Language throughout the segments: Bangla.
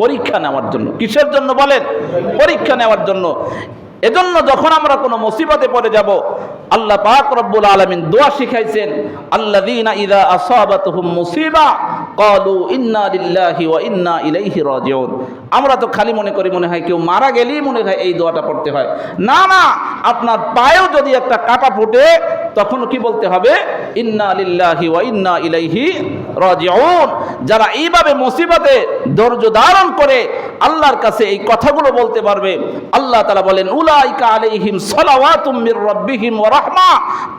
পরীক্ষা নেওয়ার জন্য। কিসের জন্য বলেন? পরীক্ষা নেওয়ার জন্য। এজন্য যখন আমরা কোনো মুসিবতে পড়ে যাব, আল্লাহ পাক রব্বুল আলামিন দোয়া শিখাইছেন, আল্লাযীনা ইযা আসাবাতুহুম মুসিবা ক্বালু ইন্না লিল্লাহি ওয়া ইন্না ইলাইহি রাজিউন। আমরা তো খালি মনে করি, মনে হয় কেউ মারা গেলেই মনে হয় এই দোয়াটা পড়তে হয়। না না, আপনার পায়েও যদি একটা কাটা ফুটে তখন কি বলতে হবে? ইন্না আলিল্লাহি ওয়া ইন্না ইলাইহি রাজিউন। যারা এইভাবে মুসিবতে ধৈর্য ধারণ করে আল্লাহর কাছে এই কথাগুলো বলতে পারবে, আল্লাহ তাআলা বলেন, উলাইকা আলাইহিম সালাওয়াতুম মির রাব্বিহিম ওয়া রাহমা।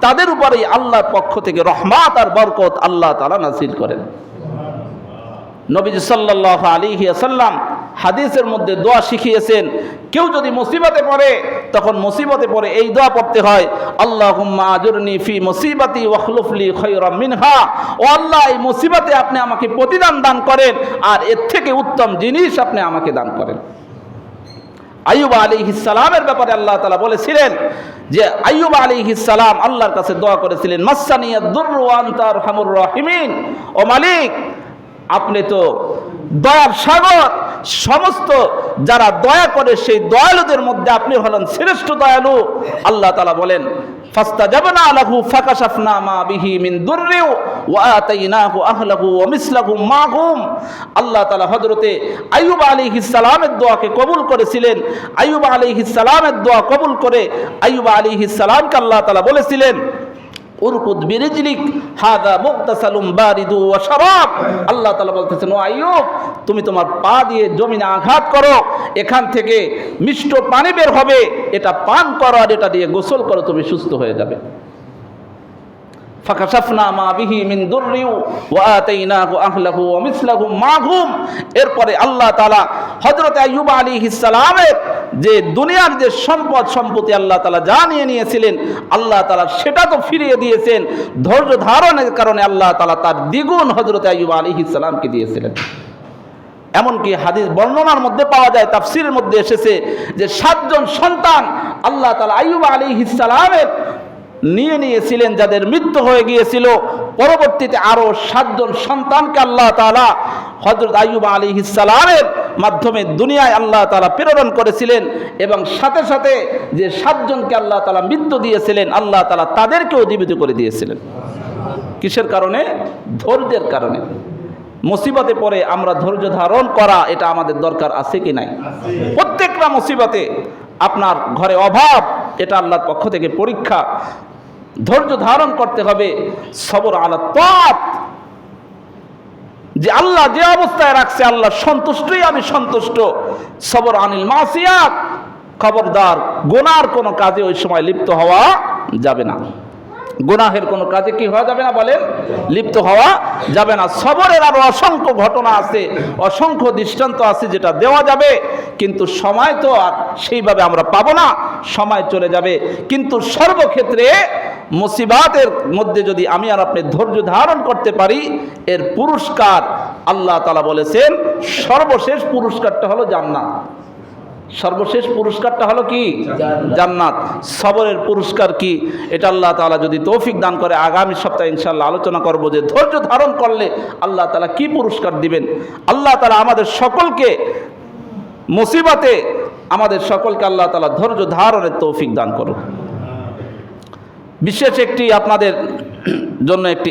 তাদের উপরেই আল্লাহর পক্ষ থেকে রহমাত আর বরকত আল্লাহ তাআলা নাযিল করেন। নবীজি সাল্লাহ আলিহি আসাল্লাম হাদিসের মধ্যে দোয়া শিখিয়েছেন, কেউ যদি মুসিবতে পড়ে, তখন মুসিবতে পড়ে এই দোয়া পড়তে হয় আল্লাহ আজরনি ফি মুসিবাতি ওয়াখলুফলি খৈরম মিনহা। ও আল্লাহ, এই মুসিবতে আপনি আমাকে প্রতিদান দান করেন, আর এর থেকে উত্তম জিনিস আপনি আমাকে দান করেন। আইয়ুব আলী ইসালামের ব্যাপারে আল্লাহ তালা বলেছিলেন যে, আইয়ুব আলী ইসালাম আল্লাহর কাছে দোয়া করেছিলেন মাসানিয়া দুর্রান তার হামুর রহিমিন। ও মালিক, আপনি তো দয়ার সাগর সমস্ত যারা দয়া করে সেই দয়ালুদের মধ্যে আপনি হলেন শ্রেষ্ঠ দয়ালু, আল্লাহ তালা বলেন, ফাস্তাজাবনা লাহু ফাকাশাফনা মা বিহি মিন দুররিউ ওয়া আতাইনাহু আহলাহু ওয়া মিসলাহুম মাহুম। আল্লাহ তাআলা হযরতে আইয়ুব আলাইহিস সালামের দোয়াকে কবুল করেছিলেন। আইয়ুব আলাইহিস সালামের দোয়া কবুল করে আইয়ুব আলাইহিস সালামকে আল্লাহ তাআলা বলেছিলেন উরকুদ বিরিজলিক, হাদা মুক্তাসালুম বারিদু আল্লাহ তাআলা বলতেছেন, ও তুমি তোমার পা দিয়ে জমিনে আঘাত করো, এখান থেকে মিষ্ট পানি বের হবে, এটা পান করো আর এটা দিয়ে গোসল করো, তুমি সুস্থ হয়ে যাবে। ফাকাশাফনা মা বিহি মিন দুররিউ ওয়া আতাইনাহু আহলাহু এরপরে আল্লাহ তাআলা হযরত আইয়ুব আলাইহিস সালামের যে দুনিয়ার যে সম্পদ সম্পত্তি আল্লাহ তালা যা নিয়ে নিয়েছিলেন, আল্লাহ তালা সেটা তো ফিরিয়ে দিয়েছেন। ধৈর্য ধারণের কারণে আল্লাহ তালা তার দ্বিগুণ হযরত আইয়ুব আলী সালামকে দিয়েছিলেন। এমনকি হাদিস বর্ণনার মধ্যে পাওয়া যায়, তাফসিরের মধ্যে এসেছে যে সাতজন সন্তান আল্লাহ তাআলা আইয়ুব আলাইহিস সালামের নিয়ে নিয়েছিলেন, যাদের মৃত্যু হয়ে গিয়েছিল। পরবর্তীতে আরও সাতজন সন্তানকে আল্লাহ তালা হযরত আইয়ুব আলাইহিস সালামের মাধ্যমে দুনিয়ায় আল্লাহ তাআলা প্রেরণ করেছিলেন এবং সাথে সাথে যে সাতজনকে আল্লাহ তাআলা মৃত্যু দিয়েছিলেন, আল্লাহ তালা তাদেরকেও জীবিত করে দিয়েছিলেন। কিসের কারণে? ধৈর্যের কারণে। মুসিবতে পরে আমরা ধৈর্য ধারণ করা এটা আমাদের দরকার আছে কি নাই? প্রত্যেকটা মুসিবতে আপনার ঘরে অভাব, এটা আল্লাহর পক্ষ থেকে পরীক্ষা। ধৈর্য ধারণ করতে হবে। সবর আলা যে আল্লাহ যে অবস্থায় রাখছে, আল্লাহ সন্তুষ্টই আমি সন্তুষ্ট। সবর আনিল মাসিয়াত। খবরদার, গোনার কোনো কাজে ওই সময় লিপ্ত হওয়া যাবে না। গুনাহের কোনো কাজে কি হওয়া যাবে না বলেন? লিপ্ত হওয়া যাবে না। সবরের আরও অসংখ্য ঘটনা আছে, অসংখ্য দৃষ্টান্ত আছে যেটা দেওয়া যাবে, কিন্তু সময় তো সেইভাবে আমরা পাবো না। সময় চলে যাবে। কিন্তু সর্বক্ষেত্রে মুসিবাতের মধ্যে যদি আমি আর আপনি ধৈর্য ধারণ করতে পারি এর পুরস্কার আল্লাহ তালা বলেছেন সর্বশেষ পুরস্কারটা হলো জান্নাত। সর্বশেষ পুরস্কারটা হলো কি? জান্নাত। সবরের পুরস্কার কি? এটা আল্লাহ তালা যদি তৌফিক দান করে আগামী সপ্তাহে ইনশাল্লাহ আলোচনা করব যে ধৈর্য ধারণ করলে আল্লাহ তালা কি পুরস্কার দিবেন? আল্লাহ তালা আমাদের সকলকে মুসিবতে আমাদের সকলকে আল্লাহ তালা ধৈর্য ধারণের তৌফিক দান করুন বিশেষ একটি আপনাদের জন্য একটি